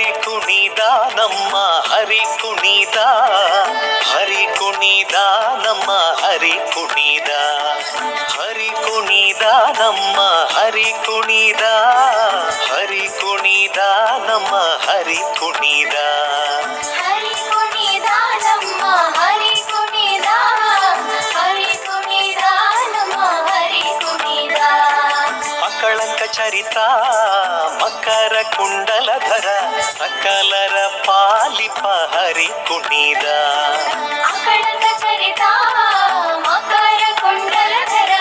హరి కుణిదానమ్మ హరి కుణిదా హరి కుణిదానమ్మ హరి కుణిదా చరిత మకర కుండల ధరా. నావికునిదా అక్కడంత చరిత మకర కుండల ధర